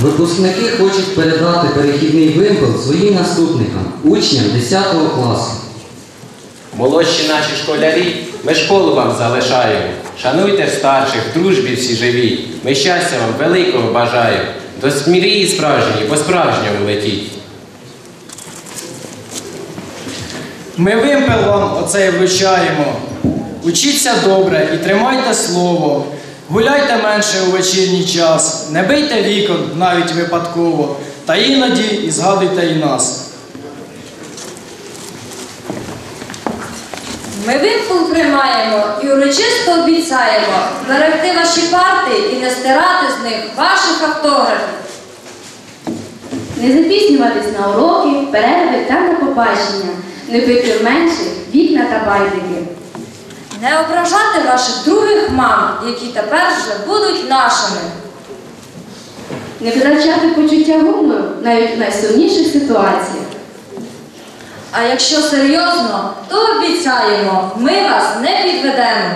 Випускники хочуть передати перехідний вимпел своїм наступникам, учням 10 класу. Молодші наші школярі, ми школу вам залишаємо. Шануйте старших, в дружбі всі живі. Ми щастя вам великого бажаємо. До смірії справжньої, по-справжньому летіть. Ми вимпел вам оцей вручаємо. Учіться добре і тримайте слово. Гуляйте менше у вечірній час, не бийте вікон навіть випадково, та іноді і згадуйте і нас. Ми вимпел приймаємо і урочисто обіцяємо берегти ваші парти і не стирати з них ваших автографів. Не запізнюватись на уроки, перерви та на побачення, не бити менше вікна та байдики. Не ображати ваших других мам, які тепер вже будуть нашими. Не втрачати почуття гумору навіть в найсумніших ситуаціях. А якщо серйозно, то обіцяємо, ми вас не підведемо.